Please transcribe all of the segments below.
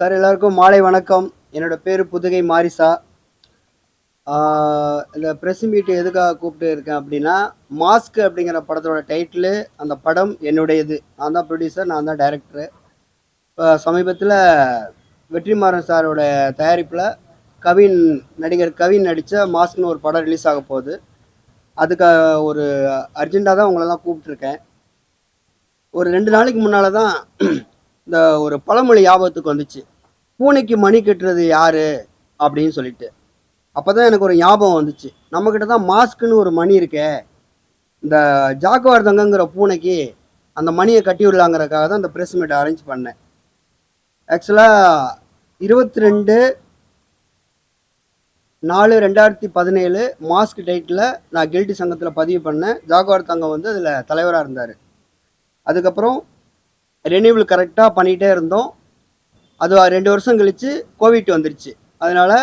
Sir எல்லாருக்கும் மாலை வணக்கம். என்னோட பேர் புதுகை மாரிசா. இந்த ப்ரெஸ் மீட் எதுக்காக கூப்பிட்டு இருக்கேன் அப்படின்னா மாஸ்க் அப்படிங்கிற படத்தோட டைட்டிலு அந்த படம் என்னுடையது. நான் தான் ப்ரொடியூசர் நான் தான் டைரக்டரு இப்போ சமீபத்தில் வெற்றிமாறன் சாரோட தயாரிப்பில் கவின் நடிகர் கவின் நடித்த மாஸ்க்னு ஒரு படம் ரிலீஸ் ஆக போகுது. அதுக்கு ஒரு அர்ஜெண்ட்டாக தான் உங்களெல்லாம் கூப்பிட்ருக்கேன் ஒரு ரெண்டு நாளைக்கு முன்னால் தான் இந்த ஒரு பழமொழி ஞாபகத்துக்கு வந்துச்சு. பூனைக்கு மணி கட்டுறது யாரு? அப்படின்னு சொல்லிட்டு. அப்போ தான் எனக்கு ஒரு ஞாபகம் வந்துச்சு. நம்மக்கிட்ட தான் மாஸ்க்குன்னு ஒரு மணி இருக்கே. இந்த ஜாக்குவார் தங்கங்கிற பூனைக்கு அந்த மணியை கட்டி விடலாங்கிறதுக்காக தான் இந்த ப்ரெஸ் மீட் அரேஞ்ச் பண்ணேன். ஆக்சுவலாக இருபத்தி ரெண்டு நாலு ரெண்டாயிரத்தி பதினேழு மாஸ்க் டைட்டில் நான் கில்ட்டி சங்கத்தில் பதிவு பண்ணேன். ஜாகுவார் தங்கம் வந்து அதில் தலைவராக இருந்தார். அதுக்கப்புறம் ரெனியூவல் கரெக்டாக பண்ணிகிட்டே இருந்தோம். அது ரெண்டு வருஷம் கழித்து கோவிட் வந்துருச்சு. அதனால்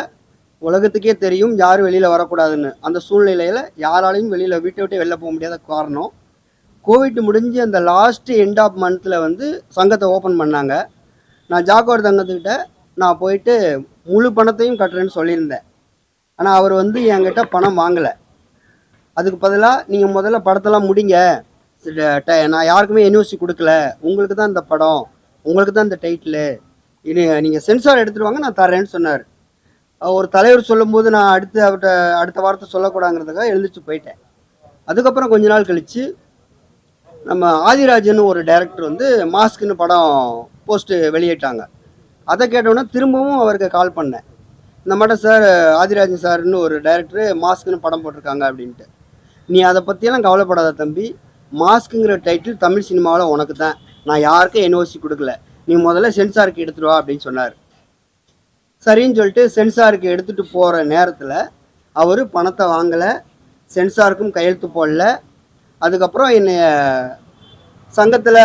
உலகத்துக்கே தெரியும் யாரும் வெளியில் வரக்கூடாதுன்னு. அந்த சூழ்நிலையில் யாராலையும் வெளியில் வீட்டை விட்டு வெளில போக முடியாத காரணம். கோவிட் முடிஞ்சு அந்த லாஸ்ட்டு எண்ட் ஆஃப் மந்த்தில் வந்து சங்கத்தை ஓப்பன் பண்ணாங்க. நான் ஜாக்கோர் தங்கத்துக்கிட்ட நான் போயிட்டு முழு பணத்தையும் கட்டுறேன்னு சொல்லியிருந்தேன். ஆனால் அவர் வந்து என்கிட்ட பணம் வாங்கலை. அதுக்கு பதிலாக நீங்கள் முதல்ல படத்தெல்லாம் முடிங்க. நான் யாருக்குமே என்ஓசி கொடுக்கல. உங்களுக்கு தான் இந்த படம். உங்களுக்கு தான் இந்த டைட்டிலு இனி நீங்கள் சென்சார் எடுத்துகிட்டு வாங்க நான் தரேன்னு சொன்னார். ஒரு தலைவர் சொல்லும்போது நான் அடுத்து அவர்கிட்ட அடுத்த வாரத்தை சொல்லக்கூடாங்கிறதுக்காக எழுந்திரிச்சு போயிட்டேன். அதுக்கப்புறம் கொஞ்ச நாள் கழித்து நம்ம ஆதிராஜன் ஒரு டைரக்டர் வந்து மாஸ்க்குன்னு படம் போஸ்ட்டு வெளியிட்டாங்க. அதை கேட்டோன்னே திரும்பவும் அவருக்கு கால் பண்ணேன். இந்த மாட்டம் சார் ஆதிராஜன் சார்னு ஒரு டைரக்டர் மாஸ்க்குன்னு படம் போட்டிருக்காங்க அப்படின்ட்டு. நீ அதை பற்றியெல்லாம் கவலைப்படாத தம்பி. மாஸ்க்குங்கிற டைட்டில் தமிழ் சினிமாவில் உனக்கு தான் நான் யாருக்கும் என்ஓசி கொடுக்கல. நீ முதல்ல சென்சாருக்கு எடுத்துட்டு வா அப்படின்னு சொன்னார். சரின்னு சொல்லிட்டு சென்சாருக்கு எடுத்துகிட்டு போகிற நேரத்தில் அவர் பணத்தை வாங்கலை சென்சாருக்கும் கையெழுத்து போடல. அதுக்கப்புறம் என்னைய சங்கத்தில்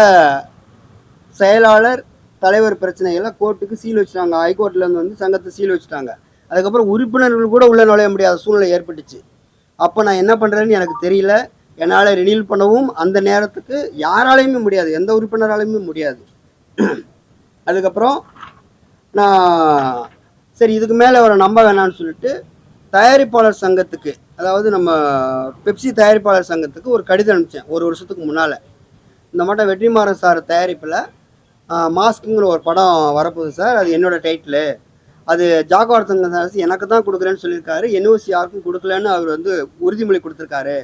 செயலாளர் தலைவர் பிரச்சனைகளை கோர்ட்டுக்கு சீல் வச்சுட்டாங்க. ஹைகோர்ட்லேருந்து வந்து சங்கத்தை சீல் வச்சுட்டாங்க. அதுக்கப்புறம் உறுப்பினர்கள் கூட உள்ளே நுழைய முடியாத சூழ்நிலை ஏற்பட்டுச்சு. அப்போ நான் என்ன பண்ணுறேன்னு எனக்கு தெரியல. என்னால் ரினியூல் பண்ணவும் அந்த நேரத்துக்கு யாராலையுமே முடியாது. எந்த உறுப்பினராலையுமே முடியாது. அதுக்கப்புறம் நான் சரி இதுக்கு மேலே அவரை நம்ப வேணாம்னு சொல்லிட்டு தயாரிப்பாளர் சங்கத்துக்கு அதாவது நம்ம பெப்சி தயாரிப்பாளர் சங்கத்துக்கு ஒரு கடிதம் அனுப்பிச்சேன் ஒரு வருஷத்துக்கு முன்னால். இந்த மாட்டம் வெற்றிமாறன் சார் தயாரிப்பில் மாஸ்க்குங்கிற ஒரு படம் வரப்போகுது சார். அது என்னோட டைட்டிலு அது ஜாகவார்த்தங்க சங்கம் அரசு எனக்கு தான் கொடுக்குறேன்னு சொல்லியிருக்காரு. என்ஓசி யாருக்கும் கொடுக்கலன்னு அவர் வந்து உறுதிமொழி கொடுத்துருக்காரு.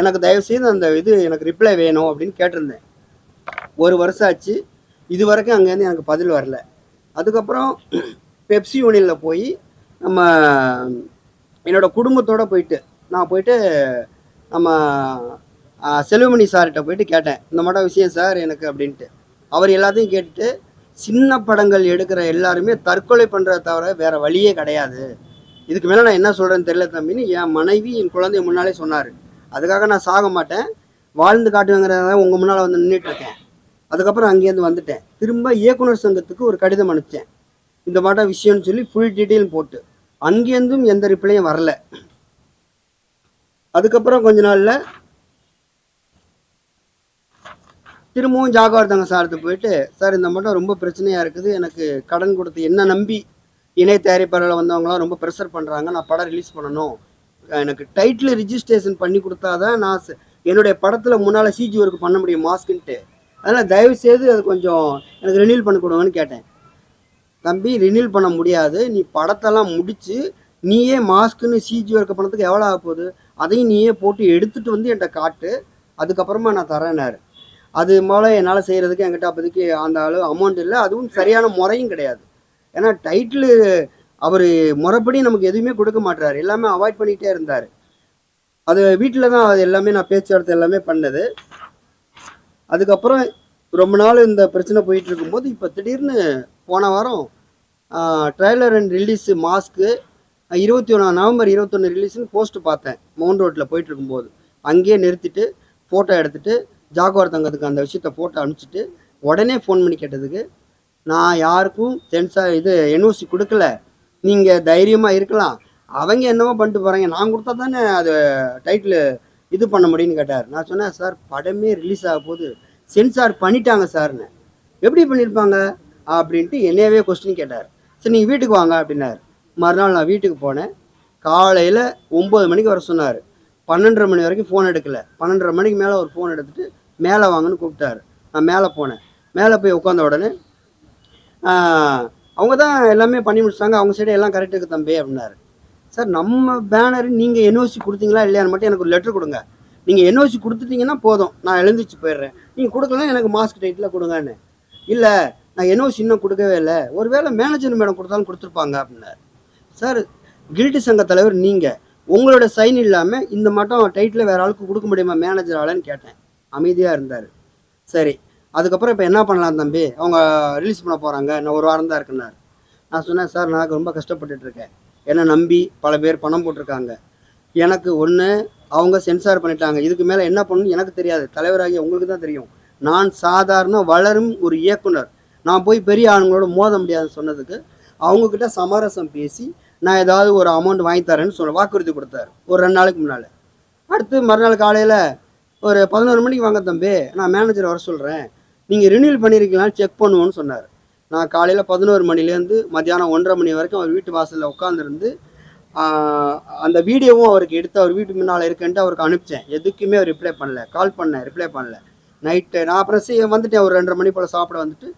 எனக்கு தயவுசெய்து அந்த இது எனக்கு ரிப்ளை வேணும் அப்படின்னு கேட்டிருந்தேன். ஒரு வருஷம் ஆச்சு. இது வரைக்கும் அங்கேருந்து எனக்கு பதில் வரல. அதுக்கப்புறம் பெப்சி யூனியனில் போய் நம்ம என்னோடய குடும்பத்தோடு போயிட்டு நான் போயிட்டு நம்ம செல்வமணி சார்கிட்ட போயிட்டு கேட்டேன். இந்த மாட்டம் விஷயம் சார் எனக்கு அப்படின்ட்டு. அவர் எல்லாத்தையும் கேட்டுட்டு சின்ன படங்கள் எடுக்கிற எல்லாருமே தற்கொலை பண்ணுறத தவிர வேறு வழியே கிடையாது. இதுக்கு மேலே நான் என்ன சொல்கிறேன்னு தெரியல தம்பின்னு என் மனைவி என் குழந்தைய முன்னாலே சொன்னார். அதுக்காக நான் சாக மாட்டேன். வாழ்ந்து காட்டுவேங்கிறத உங்கள் முன்னால் வந்து நின்றுட்டு இருக்கேன் அதுக்கப்புறம் அங்கேருந்து வந்துட்டேன். திரும்ப இயக்குனர் சங்கத்துக்கு ஒரு கடிதம் அனுப்பிச்சேன். இந்த மாட்ட விஷயம்னு சொல்லி ஃபுல் டீட்டெயில் போட்டு. அங்கேருந்தும் எந்த ரிப்ளையும் வரல. அதுக்கப்புறம் கொஞ்ச நாளில் திரும்பவும் ஜாகுவார் சார்த்து போயிட்டு சார் இந்த மட்டும் ரொம்ப பிரச்சனையாக இருக்குது. எனக்கு கடன் கொடுத்து என்ன நம்பி இணை தயாரிப்பாளர்கள் வந்தவங்களாம் ரொம்ப ப்ரெஷர் பண்ணுறாங்க நான் படம் ரிலீஸ் பண்ணணும். எனக்கு டைட்டில் ரிஜிஸ்ட்ரேஷன் பண்ணி கொடுத்தாதான் நான் என்னுடைய படத்தில் முன்னால் சிஜி ஒர்க் பண்ண முடியும் மாஸ்க்குன்ட்டு அதனால் தயவு செய்து அது கொஞ்சம் எனக்கு ரினியூல் பண்ணி கொடுங்கன்னு கேட்டேன். தம்பி ரினியூல் பண்ண முடியாது. நீ படத்தெல்லாம் முடித்து நீயே மாஸ்க்குன்னு சிஜி ஒர்க் பண்ணதுக்கு எவ்வளோ ஆக போகுது? அதையும் நீயே போட்டு எடுத்துகிட்டு வந்து என்கிட்ட காட்டு. அதுக்கப்புறமா நான் தரேன்னாரு அது மூலம் என்னால் செய்கிறதுக்கு என்கிட்ட அப்போதைக்கு அந்த அளவு அமௌண்ட் இல்லை. அதுவும் சரியான முறையும் கிடையாது. ஏன்னா டைட்டில் அவர் முறைப்படி நமக்கு எதுவுமே கொடுக்க மாட்டார் எல்லாமே அவாய்ட் பண்ணிகிட்டே இருந்தார். அது வீட்டில் தான் அது எல்லாமே நான் பேச்சுவார்த்தை எல்லாமே பண்ணது. அதுக்கப்புறம் ரொம்ப நாள் இந்த பிரச்சனை போயிட்டு இருக்கும்போது இப்போ திடீர்னு போன வாரம் ட்ரைலர் அண்ட் ரிலீஸு மாஸ்க்கு இருபத்தி ஒன்றாம் நவம்பர் இருபத்தொன்று ரிலீஸ்னு போஸ்ட் பார்த்தேன். மவுண்ட் ரோட்டில் போயிட்டு இருக்கும்போது. அங்கேயே நிறுத்திட்டு ஃபோட்டோ எடுத்துகிட்டு ஜாகுவார் தங்கத்துக்கு அந்த விஷயத்த ஃபோட்டோ அனுப்பிச்சிட்டு உடனே ஃபோன் பண்ணி கேட்டதுக்கு நான் யாருக்கும் சென்சார் இது என்ஓசி கொடுக்கல. நீங்கள் தைரியமாக இருக்கலாம். அவங்க என்னவோ பண்ணிட்டு போகிறாங்க நான் கொடுத்தா தானே அது டைட்டில் இது பண்ண முடியும்னு கேட்டார். நான் சொன்னேன் சார் படமே ரிலீஸ் ஆக போகுது. சென்சார் பண்ணிட்டாங்க சார்னு. எப்படி பண்ணியிருப்பாங்க அப்படின்ட்டு என்னையவே கொஸ்டின் கேட்டார். சரி நீங்கள் வீட்டுக்கு வாங்க அப்படின்னார். மறுநாள் நான் வீட்டுக்கு போனேன். காலையில் ஒம்பது மணிக்கு வர சொன்னார். பன்னெண்டரை மணி வரைக்கும் ஃபோன் எடுக்கல. பன்னெண்டரை மணிக்கு மேலே ஒரு ஃபோன் எடுத்துகிட்டு மேலே வாங்கன்னு கூப்பிட்டாரு. நான் மேலே போனேன். மேலே போய் உட்காந்த உடனே அவங்க தான் எல்லாமே பண்ணி முடிச்சிட்டாங்க. அவங்க சைடு எல்லாம் கரெக்டாக தம்பி அப்படின்னாரு. சார் நம்ம பேனர் நீங்கள் என்ஓசி கொடுத்தீங்களா இல்லையான்னு மட்டும் எனக்கு ஒரு லெட்டர் கொடுங்க. நீங்கள் என்ஓசி கொடுத்துட்டீங்கன்னா போதும். நான் எழுந்திரிச்சு போயிடுறேன். நீங்கள் கொடுக்கலாம் எனக்கு மாஸ்க் டைட்டில் கொடுங்கன்னு. இல்லை நான் என்ஓசி இன்னும் கொடுக்கவே இல்லை. ஒருவேளை மேனேஜர் மேடம் கொடுத்தாலும் கொடுத்துருப்பாங்க அப்படின்னாரு. சார் கில்ட்டு சங்க தலைவர் நீங்கள் உங்களோட சைன் இல்லாமல் இந்த மட்டும் டைட்டில் வேற ஆளுக்கு கொடுக்க முடியுமா மேனேஜர் ஆளன்னு கேட்டேன். அமைதியாக இருந்தார். சரி அதுக்கப்புறம் இப்போ என்ன பண்ணலாம் தம்பி? அவங்க ரிலீஸ் பண்ண போகிறாங்க இன்னும் ஒரு வாரம் தான் இருக்குன்னாரு. நான் சொன்னேன் சார் நான் ரொம்ப கஷ்டப்பட்டுட்டு இருக்கேன். என்னை நம்பி பல பேர் பணம் போட்டிருக்காங்க. எனக்கு ஒன்று அவங்க சென்சார் பண்ணிட்டாங்க. இதுக்கு மேலே என்ன பண்ணணும்னு எனக்கு தெரியாது. தலைவராகிய உங்களுக்கு தான் தெரியும். நான் சாதாரண வளரும் ஒரு இயக்குனர். நான் போய் பெரிய ஆளுங்களோட மோத முடியாதுன்னு சொன்னதுக்கு அவங்கக்கிட்ட சமரசம் பேசி நான் ஏதாவது ஒரு அமௌண்ட் வாங்கி தரேன்னு சொல்ல வாக்குறுதி கொடுத்தாரு. ஒரு ரெண்டு நாளைக்கு முன்னால். அடுத்து மறுநாள் காலையில் ஒரு பதினோரு மணிக்கு வாங்க தம்பி. நான் மேனேஜர் வர சொல்கிறேன் நீங்கள் ரினியூல் பண்ணியிருக்கீங்களான்னு செக் பண்ணுவோன்னு சொன்னார். நான் காலையில் பதினோரு மணிலேருந்து மத்தியானம் ஒன்றரை மணி வரைக்கும் அவர் வீட்டு வாசலில் உட்காந்துருந்து அந்த வீடியோவும் அவருக்கு எடுத்து அவர் வீட்டு முன்னால் இருக்குன்ட்டு அவருக்கு அனுப்பிச்சேன். எதுக்குமே அவர் ரிப்ளை பண்ணல. கால் பண்ணேன் ரிப்ளை பண்ணல. நைட்டு நான் அப்புறம் சீ வந்துட்டேன். ஒரு ரெண்டரை மணி போல் சாப்பிட வந்துட்டு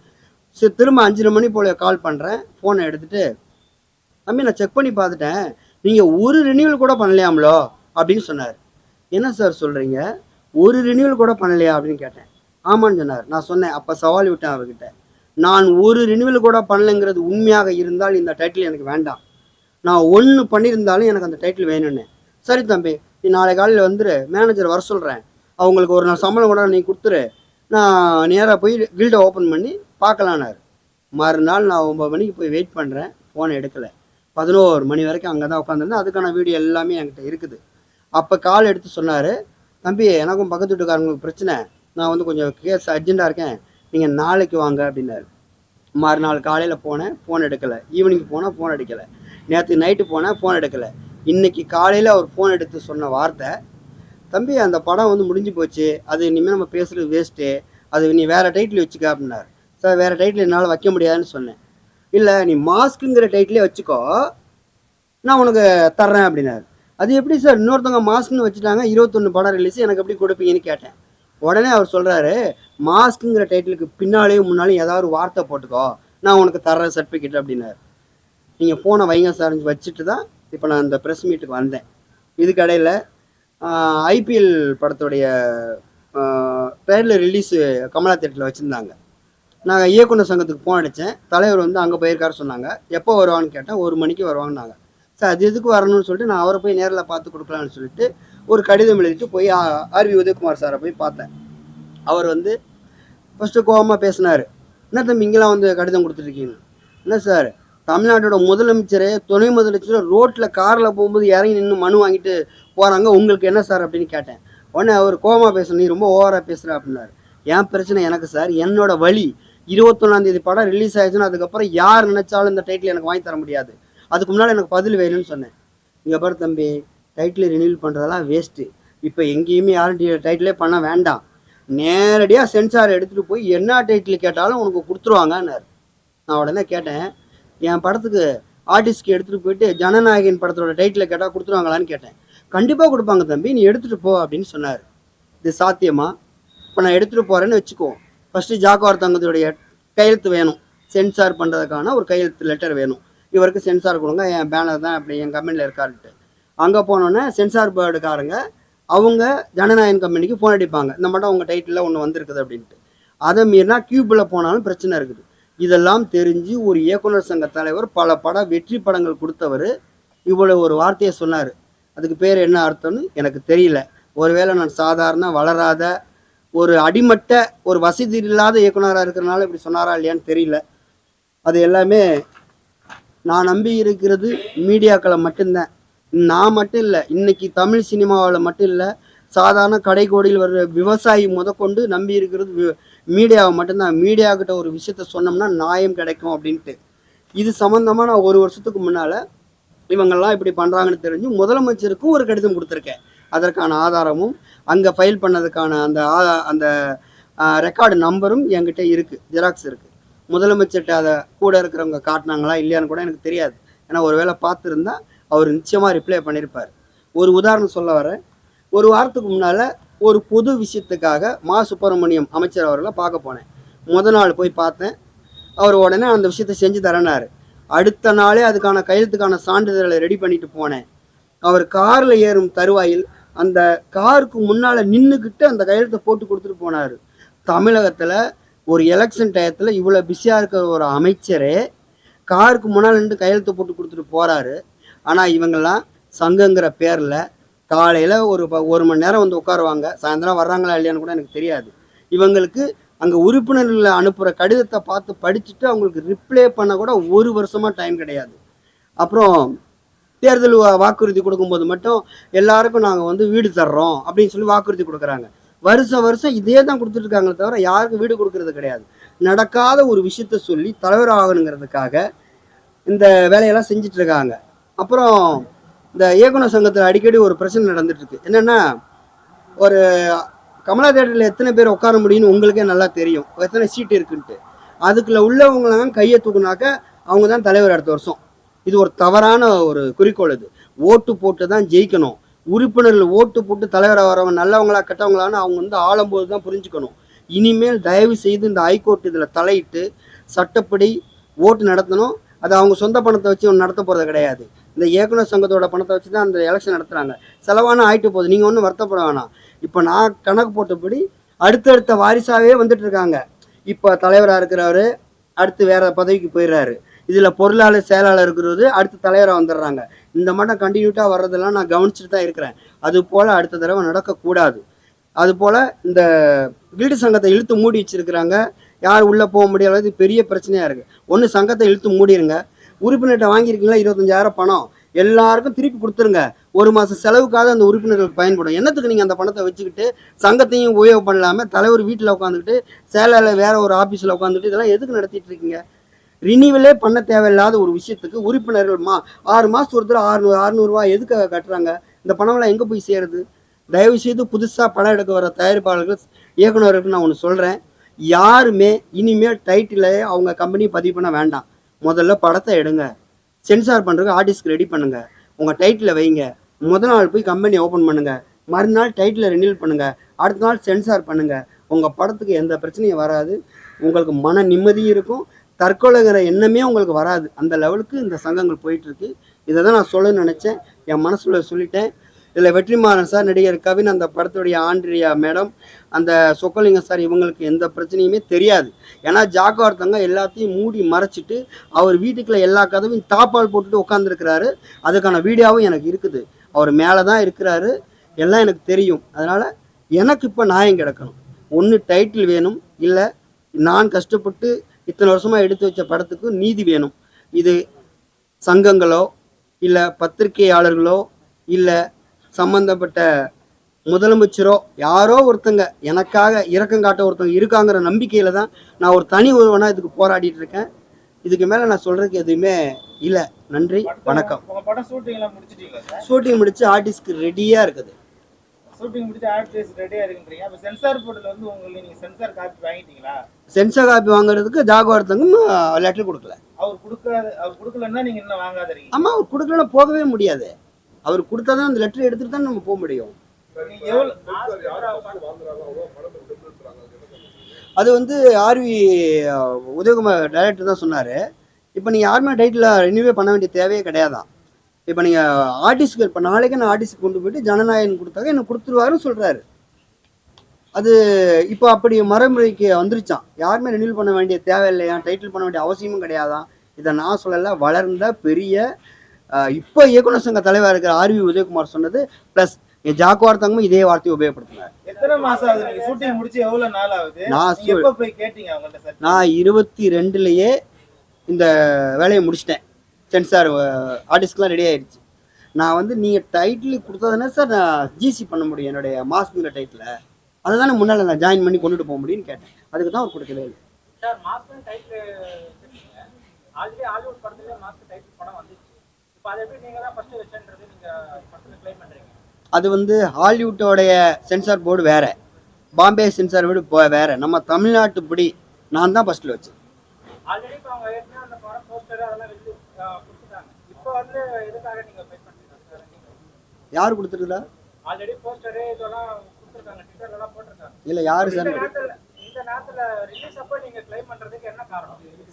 சரி திரும்ப அஞ்சரை மணி போல் கால் பண்ணுறேன் ஃபோனை எடுத்துகிட்டு தம்பி நான் செக் பண்ணி பார்த்துட்டேன். நீங்கள் ஒரு ரினியூவல் கூட பண்ணலையாமலோ? அப்படின்னு சொன்னார். என்ன சார் சொல்கிறீங்க ஒரு ரினியூவல் கூட பண்ணலையா? அப்படின்னு கேட்டேன். ஆமான்னு சொன்னார். நான் சொன்னேன் அப்போ சவால் விட்டேன் அவர்கிட்ட. நான் ஒரு ரினிவல் கூட பண்ணலைங்கிறது உண்மையாக இருந்தால் இந்த டைட்டில் எனக்கு வேண்டாம். நான் ஒன்று பண்ணியிருந்தாலும் எனக்கு அந்த டைட்டில் வேணும்னு. சரி தம்பி நீ நாளை காலையில் வந்துரு மேனேஜர் வர சொல்கிறேன் அவங்களுக்கு ஒரு நாள் சம்பளம் கூட நீ கொடுத்துரு. நான் நேராக போய் கில்டை ஓப்பன் பண்ணி பார்க்கலான்னாரு. மறுநாள் நான் ஒம்பது மணிக்கு போய் வெயிட் பண்ணுறேன் ஃபோனை எடுக்கலை. பதினோரு மணி வரைக்கும் அங்கே தான் உட்காந்துருந்தேன் அதுக்கான வீடியோ எல்லாமே என்கிட்ட இருக்குது. அப்போ கால் எடுத்து சொன்னார் தம்பி எனக்கும் பக்கத்து வீட்டுக்காரங்களுக்கு பிரச்சனை. நான் வந்து கொஞ்சம் கேஸ் அர்ஜெண்ட்டாக இருக்கேன். நீங்கள் நாளைக்கு வாங்க அப்படின்னாரு. மறுநாள் காலையில் போனேன் ஃபோன் எடுக்கலை. ஈவினிங் போனால் ஃபோன் எடுக்கலை. நேற்று நைட்டு போனேன் ஃபோன் எடுக்கலை. இன்றைக்கி காலையில் அவர் ஃபோன் எடுத்து சொன்ன வார்த்தை தம்பி அந்த படம் வந்து முடிஞ்சு போச்சு. அது இனிமேல் நம்ம பேசுகிறது வேஸ்ட்டு அது நீ வேறு டைட்டில் வச்சுக்க அப்படின்னாரு. சார் வேறு டைட்டில் என்னால் வைக்க முடியாதுன்னு சொன்னேன். இல்லை நீ மாஸ்க்குங்கிற டைட்டிலே வச்சுக்கோ. நான் உனக்கு தர்றேன் அப்படின்னாரு. அது எப்படி சார்? இன்னொருத்தவங்க மாஸ்க்னு வச்சுட்டாங்க. இருபத்தொன்று படம் ரிலீஸ் எனக்கு எப்படி கொடுப்பீங்கன்னு கேட்டேன். உடனே அவர் சொல்கிறாரு மாஸ்க்குங்கிற டைட்டிலுக்கு பின்னாலேயும் முன்னாலேயும் ஏதாவது ஒரு வார்த்தை போட்டுக்கோ. நான் உனக்கு தர்றேன் சர்டிஃபிகேட் அப்படின்னாரு. நீங்கள் ஃபோனை வைங்க சார் வச்சுட்டு தான் இப்போ நான் அந்த ப்ரெஸ் மீட்டுக்கு வந்தேன். இதுக்கடையில் ஐபிஎல் படத்துடைய ட்ரெயிலர் ரிலீஸு கமலா தேட்டரில் வச்சுருந்தாங்க. நாங்கள் இயக்குனர் சங்கத்துக்கு ஃபோன் அடித்தேன் தலைவர் வந்து அங்கே போயிருக்காரு சொன்னாங்க. எப்போ வருவான்னு கேட்டேன். ஒரு மணிக்கு வருவாங்கன்னாங்க சார் அது எதுக்கு வரணும்னு சொல்லிட்டு நான் அவரை போய் நேரில் பார்த்து கொடுக்கலான்னு சொல்லிட்டு ஒரு கடிதம் எழுதிட்டு போய் ஆர்வி உதயகுமார் சாரை போய் பார்த்தேன். அவர் வந்து ஃபஸ்ட்டு கோபமாக பேசினார். என்ன தம்பி இங்கெல்லாம் வந்து கடிதம் கொடுத்துருக்கீங்க என்ன சார் தமிழ்நாட்டோட முதலமைச்சரே துணை முதலமைச்சர் ரோட்டில் காரில் போகும்போது இறங்கி நின்று மனு வாங்கிட்டு போகிறாங்க உங்களுக்கு என்ன சார் அப்படின்னு கேட்டேன். உடனே அவர் கோபமாக பேசணும் நீ ரொம்ப ஓவராக பேசுகிற அப்படின்னாரு. என் பிரச்சனை எனக்கு சார் என்னோட வழி இருபத்தொன்னாந்தேதி படம் ரிலீஸ் ஆயிடுச்சுன்னா அதுக்கப்புறம் யார் நினைச்சாலும் இந்த டைட்டில் எனக்கு வாங்கி தர முடியாது. அதுக்கு முன்னால் எனக்கு பதில் வேணும்னு சொன்னேன். இங்கே பாரு தம்பி டைட்டில் ரினியூல் பண்ணுறதெல்லாம் வேஸ்ட்டு இப்போ எங்கேயுமே யாரும் டைட்டிலே பண்ண வேண்டாம். நேரடியாக சென்சார் எடுத்துகிட்டு போய் என்ன டைட்டில் கேட்டாலும் உனக்கு கொடுத்துருவாங்கன்னார். நான் உடனே கேட்டேன் என் படத்துக்கு ஆர்டிஸ்ட்க்கு எடுத்துகிட்டு போயிட்டு ஜனநாயகன் படத்தோட டைட்டில் கேட்டால் கொடுத்துருவாங்களான்னு கேட்டேன். கண்டிப்பாக கொடுப்பாங்க தம்பி நீ எடுத்துகிட்டு போ அப்படின்னு சொன்னார். இது சாத்தியமா? இப்போ நான் எடுத்துகிட்டு போகிறேன்னு வச்சுக்குவோம் ஃபஸ்ட்டு ஜாக்குவார் தங்கத்துடைய கையெழுத்து வேணும். சென்சார் பண்ணுறதுக்கான ஒரு கையெழுத்து லெட்டர் வேணும். இவருக்கு சென்சார் கொடுங்க என் பேனர் தான் அப்படி என் கம்பெனியில் இருக்காருன்ட்டு. அங்கே போனோன்னே சென்சார் போர்டுக்காரங்க அவங்க ஜனநாயகன் கம்பெனிக்கு ஃபோன் அடிப்பாங்க. இந்த மட்டும் அவங்க டைட்டிலில் ஒன்று வந்திருக்குது அப்படின்ட்டு. அதை மீறினா கியூபில் போனாலும் பிரச்சனை இருக்குது. இதெல்லாம் தெரிஞ்சு ஒரு இயக்குனர் சங்க தலைவர் பல பட வெற்றி படங்கள் கொடுத்தவர் இவ்வளோ ஒரு வார்த்தையை சொன்னார். அதுக்கு பேர் என்ன அர்த்தம்னு எனக்கு தெரியல. ஒருவேளை நான் சாதாரண வளராத ஒரு அடிமட்ட ஒரு வசதி இல்லாத இயக்குனராக இருக்கிறனால இப்படி சொன்னாரா இல்லையான்னு தெரியல. அது எல்லாமே நான் நம்பி இருக்கிறது மீடியாக்களை மட்டும்தான். நான் மட்டும் இல்லை இன்னைக்கு தமிழ் சினிமாவில் மட்டும் இல்லை சாதாரண கடைக்கோடியில் வர்ற விவசாயி முதற்கொண்டு நம்பி இருக்கிறது வி- மீடியாவை மட்டும்தான். மீடியாக்கிட்ட ஒரு விஷயத்த சொன்னோம்னா நியாயம் கிடைக்கும் அப்படின்ட்டு. இது சம்மந்தமாக நான் ஒரு வருஷத்துக்கு முன்னால் இவங்கெல்லாம் இப்படி பண்ணுறாங்கன்னு தெரிஞ்சு முதலமைச்சருக்கும் ஒரு கடிதம் கொடுத்துருக்கேன். அதற்கான ஆதாரமும் அங்கே ஃபைல் பண்ணதுக்கான அந்த அந்த ரெக்கார்டு நம்பரும் என்கிட்ட இருக்குது ஜெராக்ஸ் இருக்குது முதலமைச்சர்கிட்ட அதை கூட இருக்கிறவங்க காட்டினாங்களா இல்லையான்னு கூட எனக்கு தெரியாது. ஏன்னா ஒருவேளை பார்த்துருந்தா அவர் நிச்சயமாக ரிப்ளை பண்ணியிருப்பார் ஒரு உதாரணம் சொல்ல வரேன். ஒரு வாரத்துக்கு முன்னால் ஒரு பொது விஷயத்துக்காக மா சுப்பிரமணியம் அமைச்சர் அவர்களை பார்க்க போனேன். முத நாள் போய் பார்த்தேன். அவர் உடனே அந்த விஷயத்தை செஞ்சு தரனார் அடுத்த நாளே அதுக்கான கையெழுத்துக்கான சான்றிதழை ரெடி பண்ணிட்டு போனேன். அவர் காரில் ஏறும் தருவாயில் அந்த காருக்கு முன்னால் நின்றுக்கிட்டு அந்த கையெழுத்தை போட்டு கொடுத்துட்டு போனார். தமிழகத்தில் ஒரு எலெக்ஷன் டயத்தில் இவ்வளோ பிஸியாக இருக்கிற ஒரு அமைச்சரே காருக்கு முன்னால் நின்று கையெழுத்து போட்டு கொடுத்துட்டு போகிறாரு ஆனால் இவங்கெல்லாம் சங்கங்கிற பேரில் காலையில் ஒரு ப ஒரு மணி நேரம் வந்து உட்காருவாங்க. சாயந்தரம் வர்றாங்களா இல்லையான்னு கூட எனக்கு தெரியாது. இவங்களுக்கு அங்கே உறுப்பினர்களை அனுப்புகிற கடிதத்தை பார்த்து படிச்சுட்டு அவங்களுக்கு ரிப்ளை பண்ண கூட ஒரு வருஷமாக டைம் கிடையாது. அப்புறம் தேர்தல் வாக்குறுதி கொடுக்கும்போது மட்டும் எல்லாருக்கும் நாங்கள் வந்து வீடு தர்றோம் அப்படின்னு சொல்லி வாக்குறுதி கொடுக்குறாங்க. வருஷம் வருஷம் இதே தான் கொடுத்துட்ருக்காங்களே தவிர யாருக்கும் வீடு கொடுக்கறது கிடையாது. நடக்காத ஒரு விஷயத்த சொல்லி தலைவர் ஆகணுங்கிறதுக்காக இந்த வேலையெல்லாம் செஞ்சிட்ருக்காங்க. அப்புறம் இந்த இயக்குனர் சங்கத்தில் அடிக்கடி ஒரு பிரச்சனை நடந்துட்டுருக்கு. என்னென்னா ஒரு கமலா தேட்டரில் எத்தனை பேர் உட்கார முடியும்னு உங்களுக்கே நல்லா தெரியும். எத்தனை சீட்டு இருக்குன்ட்டு. அதுக்குள்ள உள்ளவங்களாம் கையை தூக்குனாக்க அவங்க தான் தலைவர் அடுத்த வருஷம். இது ஒரு தவறான ஒரு குறிக்கோள் இது. ஓட்டு போட்டு தான் ஜெயிக்கணும். உறுப்பினர்கள் ஓட்டு போட்டு தலைவராக வரவங்க நல்லவங்களா கெட்டவங்களான்னு அவங்க வந்து ஆளும்போது தான் புரிஞ்சுக்கணும். இனிமேல் தயவு செய்து இந்த ஹைகோர்ட் இதில் தலையிட்டு சட்டப்படி ஓட்டு நடத்தணும். அது அவங்க சொந்த பணத்தை வச்சு நடத்த போகிறது கிடையாது. இந்த இயக்குனர் சங்கத்தோட பணத்தை வச்சு தான் அந்த எலெக்ஷன் நடத்துகிறாங்க செலவான ஆகிட்டு போகுது. நீங்கள் ஒன்றும் வருத்தப்பட வேணாம். இப்போ நான் கணக்கு போட்டபடி அடுத்தடுத்த வாரிசாகவே வந்துட்டு இருக்காங்க. இப்போ தலைவராக இருக்கிறவர் அடுத்து வேற பதவிக்கு போயிடுறாரு. இதில் பொருளாளர் செயலாளர் இருக்கிறது அடுத்து தலைவராக வந்துடுறாங்க. இந்த மட்டும் கண்டினியூட்டாக வர்றதெல்லாம் நான் கவனிச்சுட்டு தான் இருக்கிறேன். அது போல் அடுத்த தடவை நடக்கக்கூடாது. அது போல் இந்த வீட்டு சங்கத்தை இழுத்து மூடி வச்சுருக்கிறாங்க. யார் உள்ளே போக முடியாத பெரிய பிரச்சனையாக இருக்குது ஒன்று சங்கத்தை இழுத்து மூடிருங்க. உறுப்பினர்கிட்ட வாங்கியிருக்கீங்களா? இருபத்தஞ்சாயிரம் பணம். எல்லாருக்கும் திருப்பி கொடுத்துருங்க. ஒரு மாதம் செலவுக்காக அந்த உறுப்பினர்களுக்கு பயன்படும். என்னத்துக்கு நீங்கள் அந்த பணத்தை வச்சுக்கிட்டு சங்கத்தையும் உபயோகம் பண்ணலாமல் தலைவர் வீட்டில் உட்காந்துக்கிட்டு சேலையில் வேற ஒரு ஆஃபீஸில் உட்காந்துட்டு இதெல்லாம் எதுக்கு நடத்திட்டு இருக்கீங்க? ரினியூவலே பண்ண தேவையில்லாத ஒரு விஷயத்துக்கு உறுப்பினர்கள் மா ஆறு மாதத்துக்கு ஒருத்தர் ஆறுநூறு அறுநூறுவா எதுக்காக கட்டுறாங்க? இந்த பணம்லாம் எங்கே போய் சேருது? தயவு செய்து புதுசாக படம் எடுக்க வர தயாரிப்பாளர்கள் இயக்குநர்களுக்கு நான் ஒன்று சொல்கிறேன் யாருமே இனிமேல் டைட்டில் அவங்க கம்பெனி பதிவு பண்ண வேண்டாம். முதல்ல படத்தை எடுங்க. சென்சார் பண்ணுறதுக்கு ஆர்டிஸ்ட்க்கு ரெடி பண்ணுங்க. உங்கள் டைட்டில் வைங்க. முதல் நாள் போய் கம்பெனி ஓப்பன் பண்ணுங்க. மறுநாள் டைட்டில் ரினியூல் பண்ணுங்க. அடுத்த நாள் சென்சார் பண்ணுங்க. உங்கள் படத்துக்கு எந்த பிரச்சனையும் வராது. உங்களுக்கு மன நிம்மதியும் இருக்கும். தற்கொலைங்கிற எண்ணமே உங்களுக்கு வராது. அந்த லெவலுக்கு இந்த சங்கங்கள் போயிட்டு இருக்கு. இதை தான் நான் சொல்லணும்னு நினச்சேன். என் மனசுல சொல்லிட்டேன். இதில் வெற்றிமாறன் சார் நடிகர் கவின் அந்த படத்துடைய ஆண்ட்ரியா மேடம் அந்த சொக்கலிங்கம் சார் இவங்களுக்கு எந்த பிரச்சனையுமே தெரியாது. ஏன்னா ஜாக்கோ ஒருத்தவங்க எல்லாத்தையும் மூடி மறைச்சிட்டு அவர் வீட்டுக்குள்ள எல்லா கதவையும் தாப்பால் போட்டுட்டு உட்காந்துருக்கிறாரு அதுக்கான வீடியோவும் எனக்கு இருக்குது. அவர் மேலே தான் இருக்கிறாரு. எல்லாம் எனக்கு தெரியும். அதனால் எனக்கு இப்போ நியாயம் கிடக்கணும். ஒன்று டைட்டில் வேணும். இல்லை நான் கஷ்டப்பட்டு இத்தனை வருஷமாக எடுத்து வச்ச படத்துக்கு நீதி வேணும். இது சங்கங்களோ இல்லை பத்திரிகையாளர்களோ இல்லை சம்பந்தப்பட்ட முதலமைச்சரோ யாரோ ஒருத்தங்க எனக்காக இரக்கம் காட்ட ஒருத்தங்க இருக்காங்கிற நம்பிக்கையில தான் நான் ஒரு தனி ஒருவனா இதுக்கு போராடிட்டு இருக்கேன். இதுக்கு மேலே நான் சொல்றதுக்கு எதுவுமே இல்லை. நன்றி வணக்கம். ஷூட்டிங் முடிச்சு ஆர்டிஸ்ட்க்கு ரெடியாக இருக்குது. சென்சார் காப்பி வாங்குறதுக்கு ஜாகவார்த்தங்க லெட்டர் கொடுக்கல. அவர் கொடுக்காத அவர் கொடுக்கலன்னா நீங்க இன்னும் வாங்காத இருக்கீங்க. ஆமாம் அவர் கொடுக்கலன்னா போகவே முடியாது. அவர் கொடுத்தா தான் அந்த லெட்டர் எடுத்துட்டு தான் நம்ம போக முடியும். அது வந்து ஆர்வி உதயகுமார் டைரக்டர் தான் சொன்னார். இப்போ நீங்கள் யாருமே டைட்டில் ரினியூவே பண்ண வேண்டிய தேவையே கிடையாதான் இப்போ நீங்கள் ஆர்டிஸ்ட்க்கு இப்போ நாளைக்கு நான் ஆர்டிஸ்ட் கொண்டு போயிட்டு ஜனநாயகன் கொடுத்தாக்க எனக்கு கொடுத்துருவாருன்னு சொல்கிறாரு அது இப்போ அப்படி மறைமுறைக்கு வந்துருச்சான் யாருமே ரெனியூ பண்ண வேண்டிய தேவையில்லையா? டைட்டில் பண்ண வேண்டிய அவசியமும் கிடையாதான் இதை நான் சொல்லலை. வளர்ந்த பெரிய இப்போ இயக்குனர் சங்க தலைவர் இருக்கிற ஆர்வி உதயகுமார் சொன்னது ப்ளஸ் ஜாக்குவார் தங்கமும் இதே வார்த்தையை உபயோகப்படுத்தினார். எத்தனை மாசம் ஆகுது நீங்க ஷூட்டிங் முடிச்சு எவ்வளவு நாள் ஆகுது? நான் நீங்க எப்ப போய் கேட்டீங்க அவங்கள்ட்ட சார் நான் இருபத்தி ரெண்டுலேயே இந்த வேலையை முடிச்சிட்டேன். சென்சார் ஆர்டிஸ்ட்லாம் ரெடி ஆயிடுச்சு. நான் வந்து நீங்கள் டைட்டில் கொடுத்ததுனா சார் நான் ஜிசி பண்ண முடியும் என்னுடைய மாஸ்க்குங்கிற டைட்டில் அதை தானே முன்னால் நான் ஜாயின் பண்ணி கொண்டுட்டு போக முடியும்னு கேட்டேன். அதுக்கு தான் அவர் கொடுக்கவே இல்லை. அது வந்து ஹாலிவுட்டோடைய சென்சார் போர்டு வேறு. பாம்பே சென்சார் போர்டு போ- வேற. நம்ம தமிழ்நாட்டுப்படி நான் தான் ஃபஸ்ட்டில் வச்சேன். யார் கொடுத்துருக்குதா? இல்லை யார் சார்